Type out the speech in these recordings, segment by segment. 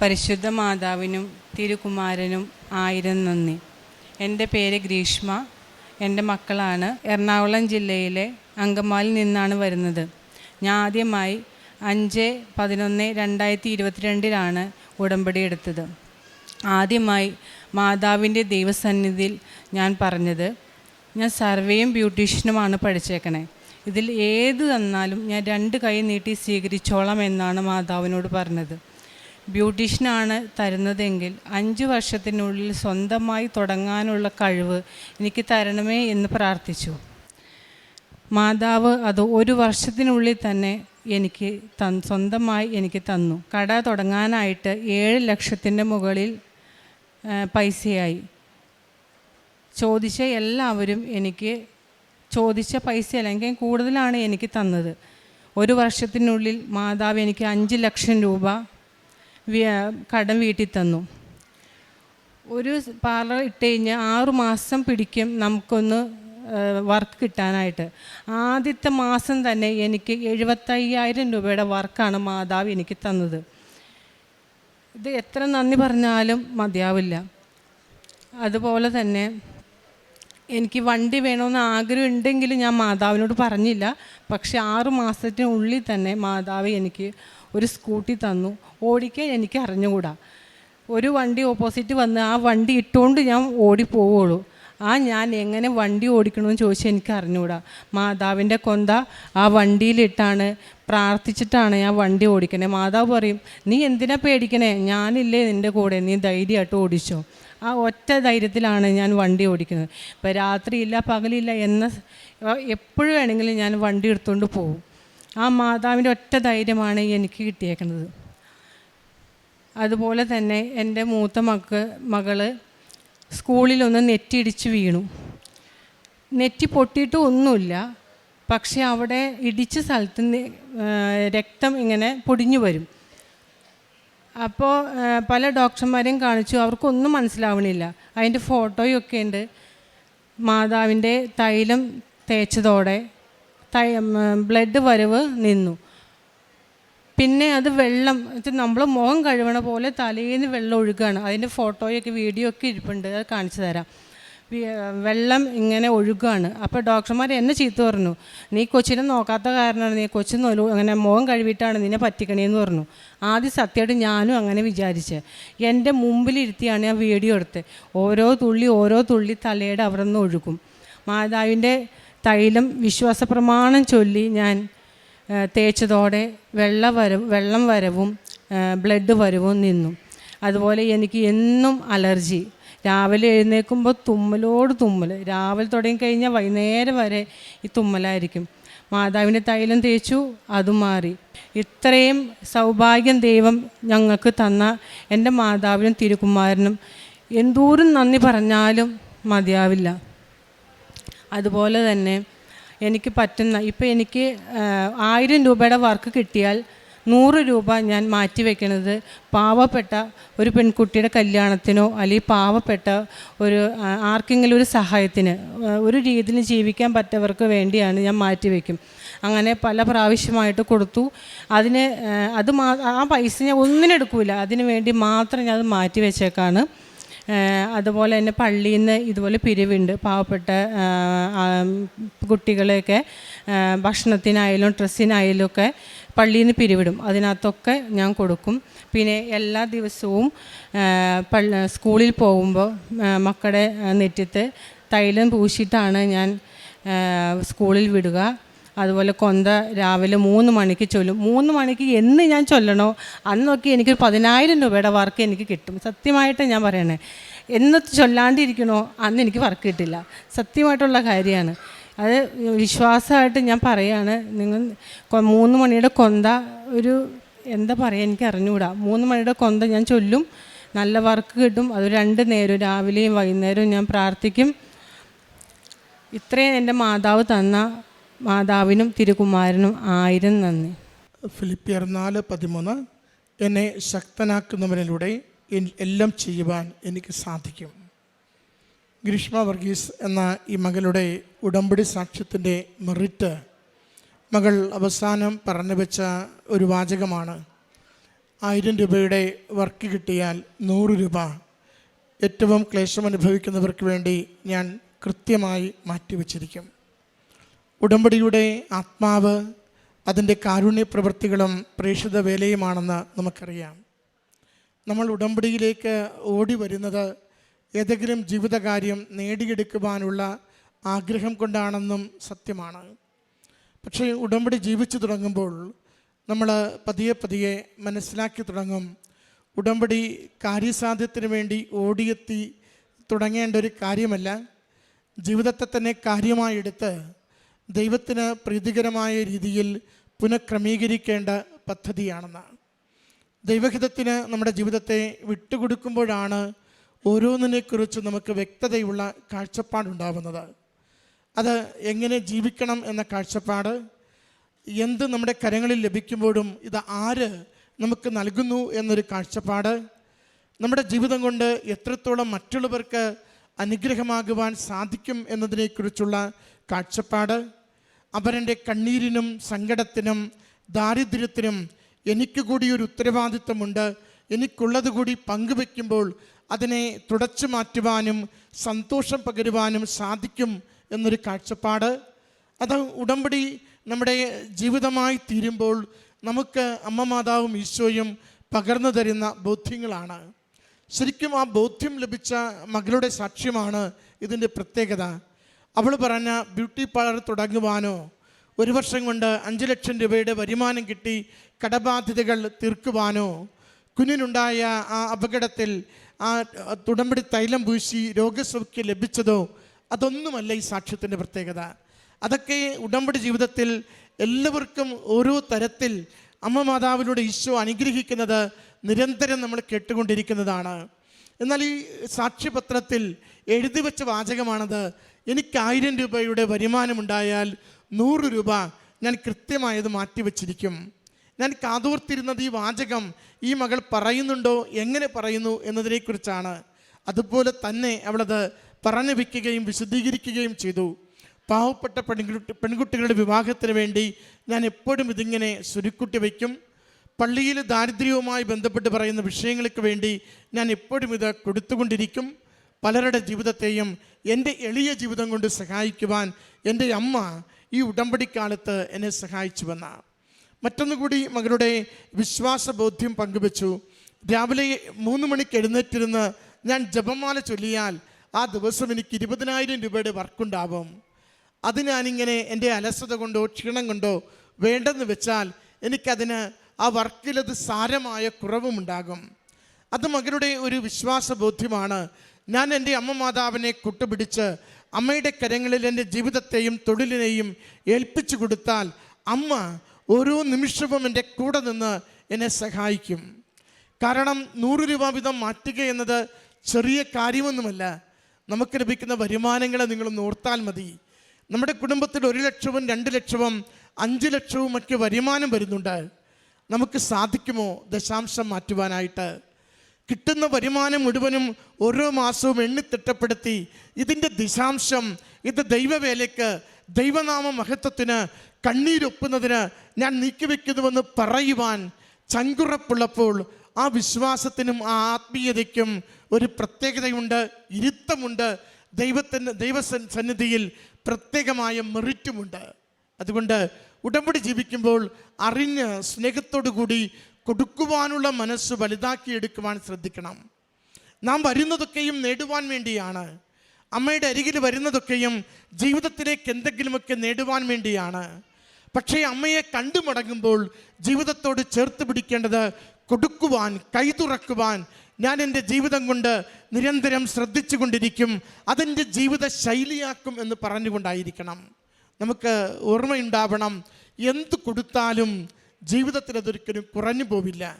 പരിശുദ്ധ മാതാവിനും തിരുകുമാരനും ആയിരം നന്ദി എന്റെ പേര് ഗ്രീഷ്മ. എന്റെ മക്കളാണ് എറണാകുളം ജില്ലയിലെ അങ്കമാലിൽ നിന്നാണ് വരുന്നത്. ഞാൻ ആദ്യമായി അഞ്ച് പതിനൊന്ന് രണ്ടായിരത്തി ഇരുപത്തിരണ്ടിലാണ് ഉടമ്പടി എടുത്തത്. ആദ്യമായി മാതാവിന്റെ ദൈവസന്നിധിയിൽ ഞാൻ പറഞ്ഞത് ഞാൻ സർവേയും ബ്യൂട്ടീഷ്യനുമാണ് പഠിച്ചേക്കണേ. ഇതിൽ ഏത് തന്നാലും ഞാൻ രണ്ട് കൈ നീട്ടി സ്വീകരിച്ചോളാം എന്നാണ് മാതാവിനോട് പറഞ്ഞത്. ബ്യൂട്ടീഷ്യനാണ് തരുന്നതെങ്കിൽ അഞ്ച് വർഷത്തിനുള്ളിൽ സ്വന്തമായി തുടങ്ങാനുള്ള കഴിവ് എനിക്ക് തരണമേ എന്ന് പ്രാർത്ഥിച്ചു. മാതാവ് അത് ഒരു വർഷത്തിനുള്ളിൽ തന്നെ എനിക്ക് തൻ സ്വന്തമായി എനിക്ക് തന്നു. കട തുടങ്ങാനായിട്ട് ഏഴ് ലക്ഷത്തിന്റെ മുകളിൽ പൈസയായി. ചോദിച്ച എല്ലാവരും എനിക്ക് ചോദിച്ച പൈസ അല്ലെങ്കിൽ കൂടുതലാണ് എനിക്ക് തന്നത്. ഒരു വർഷത്തിനുള്ളിൽ മാതാവ് എനിക്ക് അഞ്ച് ലക്ഷം രൂപ കടം വീട്ടിൽ തന്നു ഒരു പാർലർ ഇട്ട് കഴിഞ്ഞാൽ ആറു മാസം പിടിക്കും നമുക്കൊന്ന് വർക്ക് കിട്ടാനായിട്ട്. ആദ്യത്തെ മാസം തന്നെ എനിക്ക് എഴുപത്തയ്യായിരം രൂപയുടെ വർക്കാണ് മാതാവ് എനിക്ക് തന്നത്. ഇത് എത്ര നന്ദി പറഞ്ഞാലും മതിയാവില്ല. അതുപോലെ തന്നെ എനിക്ക് വണ്ടി വേണമെന്ന് ആഗ്രഹം ഉണ്ടെങ്കിലും ഞാൻ മാതാവിനോട് പറഞ്ഞില്ല. പക്ഷേ ആറു മാസത്തിനുള്ളിൽ തന്നെ മാതാവ് എനിക്ക് ഒരു സ്കൂട്ടി തന്നു. ഓടിക്കാൻ എനിക്ക് അറിഞ്ഞുകൂടാ. ഒരു വണ്ടി ഓപ്പോസിറ്റ് വന്ന് ആ വണ്ടി ഇട്ടുകൊണ്ട് ഞാൻ ഓടിപ്പോവുള്ളൂ ആ ഞാൻ എങ്ങനെ വണ്ടി ഓടിക്കണമെന്ന് ചോദിച്ചാൽ എനിക്ക് അറിഞ്ഞുകൂടാ. മാതാവിന്റെ കൊന്ത ആ വണ്ടിയിലിട്ടാണ് പ്രാർത്ഥിച്ചിട്ടാണ് ഞാൻ വണ്ടി ഓടിക്കണേ. മാതാവ് പറയും നീ എന്തിനാ പേടിക്കണേ? ഞാനില്ലേ നിന്റെ കൂടെ. നീ ധൈര്യമായിട്ട് ഓടിച്ചോ. ആ ഒറ്റ ധൈര്യത്തിലാണ് ഞാൻ വണ്ടി ഓടിക്കുന്നത്. ഇപ്പോൾ രാത്രിയില്ല പകലില്ല എന്ന എപ്പോഴും വേണമെങ്കിലും ഞാൻ വണ്ടി എടുത്തുകൊണ്ട് പോകും. ആ മാതാവിന്റെ ഒറ്റ ധൈര്യമാണ് എനിക്ക് കിട്ടിയേക്കുന്നത്. അതുപോലെ തന്നെ എന്റെ മൂത്ത മക്ക് മകൾ സ്കൂളിലൊന്ന് നെറ്റിയിടിച്ച് വീണു. നെറ്റി പൊട്ടിയിട്ട് ഒന്നുമില്ല. പക്ഷെ അവിടെ ഇടിച്ച സ്ഥലത്ത് രക്തം ഇങ്ങനെ പൊടിഞ്ഞു വരും. അപ്പോൾ പല ഡോക്ടർമാരെയും കാണിച്ചു. അവർക്കൊന്നും മനസ്സിലാവണില്ല. അതിന്റെ ഫോട്ടോയൊക്കെ ഉണ്ട്. മാതാവിന്റെ തൈലം തേച്ചതോടെ ബ്ലഡ് വരവ് നിന്നു. പിന്നെ അത് വെള്ളം നമ്മൾ മുഖം കഴുകണ പോലെ തലേന്ന് വെള്ളം ഒഴുകുകയാണ് അതിന്റെ ഫോട്ടോയൊക്കെ വീഡിയോ ഒക്കെ ഇരിപ്പുണ്ട്. അത് കാണിച്ചു തരാം. വെള്ളം ഇങ്ങനെ ഒഴുകുകയാണ് അപ്പോൾ ഡോക്ടർമാർ എന്നെ ചീത്ത പറഞ്ഞു. നീ കൊച്ചിനെ നോക്കാത്ത കാരണമാണ്. നീ കൊച്ചു നൊലു അങ്ങനെ മുഖം കഴുകിയിട്ടാണ് നിന്നെ പറ്റിക്കണേന്ന് പറഞ്ഞു. ആദ്യം സത്യമായിട്ട് ഞാനും അങ്ങനെ വിചാരിച്ചത് എന്റെ മുമ്പിലിരുത്തിയാണ് ഞാൻ വീഡിയോ എടുത്തത്. ഓരോ തുള്ളി ഓരോ തുള്ളി തലയുടെ അവിടെ നിന്ന് ഒഴുകും. മാതാവിന്റെ തൈലം വിശ്വാസ പ്രമാണം ചൊല്ലി ഞാൻ തേച്ചതോടെ വെള്ള വരവ് വെള്ളം വരവും ബ്ലഡ് വരവും നിന്നു. അതുപോലെ എനിക്ക് എന്നും അലർജി. രാവിലെ എഴുന്നേൽക്കുമ്പോൾ തുമ്മലോട് തുമ്മൽ രാവിലെ തുടങ്ങി കഴിഞ്ഞാൽ വൈകുന്നേരം വരെ ഈ തുമ്മലായിരിക്കും. മാതാവിന്റെ തൈലം തേച്ചു അതും മാറി. ഇത്രയും സൗഭാഗ്യം ദൈവം ഞങ്ങൾക്ക് തന്ന എന്റെ മാതാവിനും തിരുക്കുമാരനും. എന്തോരം നന്ദി പറഞ്ഞാലും മതിയാവില്ല. അതുപോലെ തന്നെ എനിക്ക് പറ്റുന്ന ഇപ്പോൾ എനിക്ക് ആയിരം രൂപയുടെ വർക്ക് കിട്ടിയാൽ നൂറ് രൂപ ഞാൻ മാറ്റി വെക്കുന്നത് പാവപ്പെട്ട ഒരു പെൺകുട്ടിയുടെ കല്യാണത്തിനോ അല്ലെങ്കിൽ പാവപ്പെട്ട ഒരു ആർക്കെങ്കിലും ഒരു സഹായത്തിന് ഒരു രീതിയിൽ ജീവിക്കാൻ പറ്റവർക്ക് വേണ്ടിയാണ് ഞാൻ മാറ്റി വയ്ക്കും അങ്ങനെ പല പ്രാവശ്യമായിട്ട് കൊടുത്തു. അതിന് അത് ആ പൈസ ഞാൻ ഒന്നിനെടുക്കില്ല അതിന് വേണ്ടി മാത്രം ഞാൻ അത് മാറ്റി വെച്ചേക്കാണ്. അതുപോലെ തന്നെ പള്ളിയിൽ നിന്ന് ഇതുപോലെ പിരിവുണ്ട്. പാവപ്പെട്ട കുട്ടികളെയൊക്കെ ഭക്ഷണത്തിനായാലും ഡ്രസ്സിനായാലും ഒക്കെ പള്ളിയിൽ നിന്ന് പിരിവിടും. അതിനകത്തൊക്കെ ഞാൻ കൊടുക്കും. പിന്നെ എല്ലാ ദിവസവും സ്കൂളിൽ പോകുമ്പോൾ മക്കളുടെ നെറ്റിത്ത് തൈലം പൂശിയിട്ടാണ് ഞാൻ സ്കൂളിൽ വിടുക. അതുപോലെ കൊന്ത രാവിലെ മൂന്ന് മണിക്ക് ചൊല്ലും. മൂന്ന് മണിക്ക് എന്ന് ഞാൻ ചൊല്ലണോ? അന്നൊക്കെ എനിക്ക് പതിനായിരം രൂപയുടെ വർക്ക് എനിക്ക് കിട്ടും. സത്യമായിട്ട് ഞാൻ പറയണേ. എന്ന് ചൊല്ലാണ്ടിരിക്കണോ? അന്ന് എനിക്ക് വർക്ക് കിട്ടില്ല. സത്യമായിട്ടുള്ള കാര്യമാണ്. അത് വിശ്വാസമായിട്ട് ഞാൻ പറയാണ്. നിങ്ങൾ മൂന്ന് മണിയുടെ കൊന്ത ഒരു എന്താ പറയുക എനിക്ക് അറിഞ്ഞുകൂടാ. മൂന്ന് മണിയുടെ കൊന്ത ഞാൻ ചൊല്ലും. നല്ല വർക്ക് കിട്ടും. അത് രണ്ട് നേരം രാവിലെയും വൈകുന്നേരവും ഞാൻ പ്രാർത്ഥിക്കും. ഇത്രയും എന്റെ മാതാവ് തന്ന മാതാവിനും തിരുകുമാരനും ആയിരം നന്ദി ഫിലിപ്പിയർ നാല് പതിമൂന്ന് എന്നെ ശക്തനാക്കുന്നവനിലൂടെ എല്ലാം ചെയ്യുവാൻ എനിക്ക് സാധിക്കും. ഗ്രീഷ്മ വർഗീസ് എന്ന ഈ മകളുടെ ഉടമ്പടി സാക്ഷ്യത്തിന്റെ മെറിറ്റ് മകൾ അവസാനം പറഞ്ഞു വെച്ച ഒരു വാചകമാണ്. ആയിരം രൂപയുടെ വർക്ക് കിട്ടിയാൽ നൂറ് രൂപ. ഏറ്റവും ക്ലേശം അനുഭവിക്കുന്നവർക്ക് വേണ്ടി ഞാൻ കൃത്യമായി മാറ്റിവെച്ചിരിക്കും. ഉടമ്പടിയുടെ ആത്മാവ് അതിന്റെ കാരുണ്യ പ്രവൃത്തികളും പ്രേക്ഷിത വേലയുമാണെന്ന് നമുക്കറിയാം. നമ്മൾ ഉടമ്പടിയിലേക്ക് ഓടി വരുന്നത് ഏതെങ്കിലും ജീവിതകാര്യം നേടിയെടുക്കുവാനുള്ള ആഗ്രഹം കൊണ്ടാണെന്നും സത്യമാണ്. പക്ഷേ ഉടമ്പടി ജീവിച്ചു തുടങ്ങുമ്പോൾ നമ്മൾ പതിയെ പതിയെ മനസ്സിലാക്കി തുടങ്ങും. ഉടമ്പടി കാര്യസാധ്യത്തിന് വേണ്ടി ഓടിയെത്തി തുടങ്ങേണ്ട ഒരു കാര്യമല്ല. ജീവിതത്തെ തന്നെ കാര്യമായി എടുത്ത് ദൈവത്തിന് പ്രീതികരമായ രീതിയിൽ പുനഃക്രമീകരിക്കേണ്ട പദ്ധതിയാണെന്ന് ദൈവഹിതത്തിന് നമ്മുടെ ജീവിതത്തെ വിട്ടുകൊടുക്കുമ്പോഴാണ് ഓരോന്നിനെക്കുറിച്ച് നമുക്ക് വ്യക്തതയുള്ള കാഴ്ചപ്പാടുണ്ടാവുന്നത്. അത് എങ്ങനെ ജീവിക്കണം എന്ന കാഴ്ചപ്പാട് എന്ത് നമ്മുടെ കരങ്ങളിൽ ലഭിക്കുമ്പോഴും ഇത് ആര് നമുക്ക് നൽകുന്നു എന്നൊരു കാഴ്ചപ്പാട് നമ്മുടെ ജീവിതം കൊണ്ട് എത്രത്തോളം മറ്റുള്ളവർക്ക് അനുഗ്രഹമാകുവാൻ സാധിക്കും എന്നതിനെക്കുറിച്ചുള്ള കാഴ്ചപ്പാട്. അവരന്റെ കണ്ണീരിനും സങ്കടത്തിനും ദാരിദ്ര്യത്തിനും എനിക്ക് കൂടി ഒരു ഉത്തരവാദിത്വമുണ്ട്. എനിക്കുള്ളത് കൂടി പങ്കുവെക്കുമ്പോൾ അതിനെ തുടച്ചു മാറ്റുവാനും സന്തോഷം പകരുവാനും സാധിക്കും എന്നൊരു കാഴ്ചപ്പാട്. അത് ഉടമ്പടി നമ്മുടെ ജീവിതമായി തീരുമ്പോൾ നമുക്ക് അമ്മ മാതാവും ഈശോയും പകർന്നു തരുന്ന ബോധ്യങ്ങളാണ്. ശരിക്കും ആ ബോധ്യം ലഭിച്ച മകളുടെ സാക്ഷ്യമാണ് ഇതിന്റെ പ്രത്യേകത. അവൾ പറഞ്ഞ ബ്യൂട്ടി പാർലർ തുടങ്ങുവാനോ? ഒരു വർഷം കൊണ്ട് അഞ്ച് ലക്ഷം രൂപയുടെ വരുമാനം കിട്ടി കടബാധ്യതകൾ തീർക്കുവാനോ? കുഞ്ഞിനുണ്ടായ ആ അപകടത്തിൽ ആ തുടമ്പടി തൈലം പൂശി രോഗസൗഖ്യം ലഭിച്ചതോ? അതൊന്നുമല്ല ഈ സാക്ഷ്യത്തിന്റെ പ്രത്യേകത. അതൊക്കെ ഉടമ്പടി ജീവിതത്തിൽ എല്ലാവർക്കും ഓരോ തരത്തിൽ അമ്മ മാതാവിലൂടെ ഈശോ അനുഗ്രഹിക്കുന്നത് നിരന്തരം നമ്മൾ കേട്ടുകൊണ്ടിരിക്കുന്നതാണ്. എന്നാൽ ഈ സാക്ഷ്യപത്രത്തിൽ എഴുതി വെച്ച വാചകമാണത്. എനിക്ക് ആയിരം രൂപയുടെ വരുമാനമുണ്ടായാൽ നൂറ് രൂപ ഞാൻ കൃത്യമായത് മാറ്റിവെച്ചിരിക്കും ഞാൻ കാതോർത്തിരുന്നത് ഈ വാചകം ഈ മകൾ പറയുന്നുണ്ടോ എങ്ങനെ പറയുന്നു എന്നതിനെക്കുറിച്ചാണ്. അതുപോലെ തന്നെ അവളത് പറഞ്ഞു വയ്ക്കുകയും വിശദീകരിക്കുകയും ചെയ്തു. പാവപ്പെട്ട പെൺകുട്ടി പെൺകുട്ടികളുടെ വിവാഹത്തിന് വേണ്ടി ഞാൻ എപ്പോഴും ഇതിങ്ങനെ സുരുക്കുട്ടി വയ്ക്കും. പള്ളിയിൽ ദാരിദ്ര്യവുമായി ബന്ധപ്പെട്ട് പറയുന്ന വിഷയങ്ങൾക്ക് വേണ്ടി ഞാൻ എപ്പോഴും ഇത് കൊടുത്തുകൊണ്ടിരിക്കും. പലരുടെ ജീവിതത്തെയും എന്റെ എളിയ ജീവിതം കൊണ്ട് സഹായിക്കുവാൻ എന്റെ അമ്മ ഈ ഉടമ്പടിക്കാലത്ത് എന്നെ സഹായിച്ചുവെന്ന മറ്റൊന്നുകൂടി മകളുടെ വിശ്വാസബോധ്യം പങ്കുവച്ചു. രാവിലെ മൂന്ന് മണിക്ക് എഴുന്നേറ്റിരുന്ന് ഞാൻ ജപമാല ചൊല്ലിയാൽ ആ ദിവസം എനിക്ക് ഇരുപതിനായിരം രൂപയുടെ വർക്കുണ്ടാവും. അത് ഞാനിങ്ങനെ എന്റെ അലസത കൊണ്ടോ ക്ഷീണം കൊണ്ടോ വേണ്ടെന്ന് വെച്ചാൽ എനിക്കതിന് ആ വർക്കിലത് സാരമായ കുറവുമുണ്ടാകും. അത് മകളുടെ ഒരു വിശ്വാസബോധ്യമാണ്. ഞാൻ എന്റെ അമ്മ മാതാവിനെ കുട്ടുപിടിച്ച് അമ്മയുടെ കരങ്ങളിൽ എന്റെ ജീവിതത്തെയും തൊഴിലിനെയും ഏൽപ്പിച്ചു കൊടുത്താൽ അമ്മ ഓരോ നിമിഷവും എന്റെ കൂടെ നിന്ന് എന്നെ സഹായിക്കും. കാരണം നൂറ് രൂപ വീതം മാറ്റുക എന്നത് ചെറിയ കാര്യമൊന്നുമല്ല. നമുക്ക് ലഭിക്കുന്ന വരുമാനങ്ങളെ നിങ്ങളൊന്ന് ഓർത്താൽ മതി. നമ്മുടെ കുടുംബത്തിൽ ഒരു ലക്ഷവും രണ്ട് ലക്ഷവും അഞ്ച് ലക്ഷവും ഒക്കെ വരുമാനം വരുന്നുണ്ട്. നമുക്ക് സാധിക്കുമോ? ദശാംശം മാറ്റുവാനായിട്ട്. കിട്ടുന്ന വരുമാനം മുഴുവനും ഓരോ മാസവും എണ്ണി തിട്ടപ്പെടുത്തി ഇതിന്റെ ദിശാംശം ഇത് ദൈവവേലയ്ക്ക് ദൈവനാമ മഹത്വത്തിന് കണ്ണീരൊപ്പുന്നതിന് ഞാൻ നീക്കിവെക്കുന്നുവെന്ന് പറയുവാൻ ചങ്കുറപ്പുള്ളപ്പോൾ ആ വിശ്വാസത്തിനും ആ ആത്മീയതയ്ക്കും ഒരു പ്രത്യേകതയുണ്ട് ഇരുത്തമുണ്ട്. ദൈവത്തിന്റെ ദൈവ സന്നിധിയിൽ പ്രത്യേകമായ മെറിറ്റുമുണ്ട് അതുകൊണ്ട് ഉടമ്പടി ജീവിക്കുമ്പോൾ അറിഞ്ഞ് സ്നേഹത്തോടു കൂടി കൊടുക്കുവാനുള്ള മനസ്സ് വലുതാക്കിയെടുക്കുവാൻ ശ്രദ്ധിക്കണം. നാം വരുന്നതൊക്കെയും നേടുവാൻ വേണ്ടിയാണ്. അമ്മയുടെ അരികിൽ വരുന്നതൊക്കെയും ജീവിതത്തിലേക്ക് എന്തെങ്കിലുമൊക്കെ നേടുവാൻ വേണ്ടിയാണ്. പക്ഷേ അമ്മയെ കണ്ടു മടങ്ങുമ്പോൾ ജീവിതത്തോട് ചേർത്ത് പിടിക്കേണ്ടത് കൊടുക്കുവാൻ കൈ തുറക്കുവാൻ ഞാൻ എന്റെ ജീവിതം കൊണ്ട് നിരന്തരം ശ്രദ്ധിച്ചു കൊണ്ടിരിക്കും അതെന്റെ ജീവിത ശൈലിയാക്കും എന്ന് പറഞ്ഞുകൊണ്ടായിരിക്കണം. നമുക്ക് ഓർമ്മയുണ്ടാവണം. എന്ത് കൊടുത്താലും ജീവിതത്തിൽ അതൊരിക്കലും കുറഞ്ഞു പോവില്ല.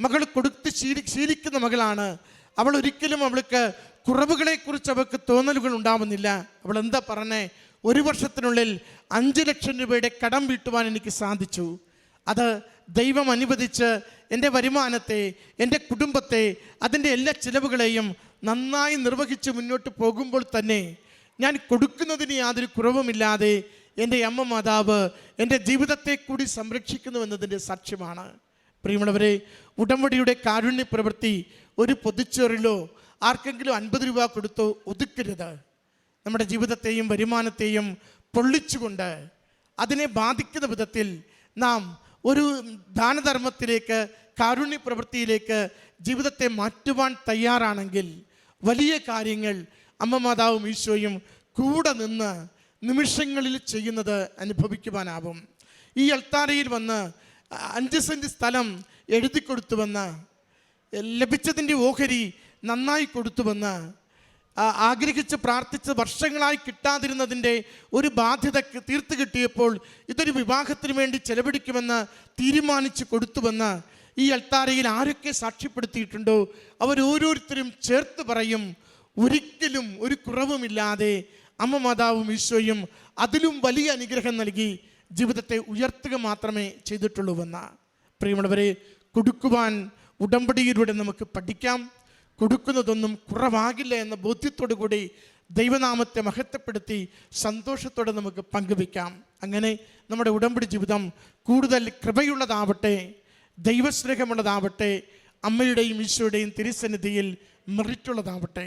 മകൾ കൊടുത്ത് ശീലി ശീലിക്കുന്ന മകളാണ്. അവൾ ഒരിക്കലും അവൾക്ക് കുറവുകളെക്കുറിച്ച് അവൾക്ക് തോന്നലുകൾ ഉണ്ടാവുന്നില്ല. അവൾ എന്താ പറഞ്ഞേ? ഒരു വർഷത്തിനുള്ളിൽ അഞ്ച് ലക്ഷം രൂപയുടെ കടം വീട്ടുവാൻ എനിക്ക് സാധിച്ചു. അത് ദൈവം അനുവദിച്ച് എന്റെ വരുമാനത്തെ എന്റെ കുടുംബത്തെ അതിന്റെ എല്ലാ ചിലവുകളെയും നന്നായി നിർവഹിച്ച് മുന്നോട്ട് പോകുമ്പോൾ തന്നെ ഞാൻ കൊടുക്കുന്നതിന് യാതൊരു കുറവുമില്ലാതെ എന്റെ അമ്മ മാതാവ് എന്റെ ജീവിതത്തെ കൂടി സംരക്ഷിക്കുന്നു എന്നതിന്റെ സാക്ഷ്യമാണ്. പ്രിയമുള്ളവരെ ഉടമ്പടിയുടെ കാരുണ്യ പ്രവൃത്തി ഒരു പൊതിച്ചോറിലോ ആർക്കെങ്കിലും അൻപത് രൂപ കൊടുത്തോ ഒതുക്കരുത്. നമ്മുടെ ജീവിതത്തെയും വരുമാനത്തെയും പൊള്ളിച്ചുകൊണ്ട് അതിനെ ബാധിക്കുന്ന വിധത്തിൽ നാം ഒരു ദാനധർമ്മത്തിലേക്ക് കാരുണ്യ പ്രവൃത്തിയിലേക്ക് ജീവിതത്തെ മാറ്റുവാൻ തയ്യാറാണെങ്കിൽ വലിയ കാര്യങ്ങൾ അമ്മ മാതാവും ഈശോയും കൂടെ നിന്ന് നിമിഷങ്ങളിൽ ചെയ്യുന്നത് അനുഭവിക്കുവാനാവും. ഈ അൾത്താരയിൽ വന്ന് അഞ്ച് സെന്റ് സ്ഥലം എഴുതി കൊടുത്തുവെന്ന് ലഭിച്ചതിന്റെ ഓഹരി നന്നായി കൊടുത്തുവെന്ന് ആഗ്രഹിച്ച് പ്രാർത്ഥിച്ച് വർഷങ്ങളായി കിട്ടാതിരുന്നതിന്റെ ഒരു ബാധ്യത തീർത്തു തീർത്ത് കിട്ടിയപ്പോൾ ഇതൊരു വിവാഹത്തിന് വേണ്ടി ചെലവഴിക്കുമെന്ന് തീരുമാനിച്ച് കൊടുത്തുവെന്ന് ഈ അൾത്താരയിൽ ആരൊക്കെ സാക്ഷ്യപ്പെടുത്തിയിട്ടുണ്ടോ അവരോരോരുത്തരും ചേർത്ത് പറയും ഒരിക്കലും ഒരു കുറവുമില്ലാതെ അമ്മ മാതാവും ഈശോയും അതിലും വലിയ അനുഗ്രഹം നൽകി ജീവിതത്തെ ഉയർത്തുക മാത്രമേ ചെയ്തിട്ടുള്ളൂവെന്ന പ്രിയമുള്ളവരെ കൊടുക്കുവാൻ ഉടമ്പടിയിലൂടെ നമുക്ക് പഠിക്കാം. കൊടുക്കുന്നതൊന്നും കുറവാകില്ല എന്ന ബോധ്യത്തോടു കൂടി ദൈവനാമത്തെ മഹത്വപ്പെടുത്തി സന്തോഷത്തോടെ നമുക്ക് പങ്കുവയ്ക്കാം. അങ്ങനെ നമ്മുടെ ഉടമ്പടി ജീവിതം കൂടുതൽ കൃപയുള്ളതാവട്ടെ ദൈവസ്നേഹമുള്ളതാവട്ടെ അമ്മയുടെയും ഈശോയുടെയും തിരുസന്നിധിയിൽ മെറിറ്റുള്ളതാവട്ടെ.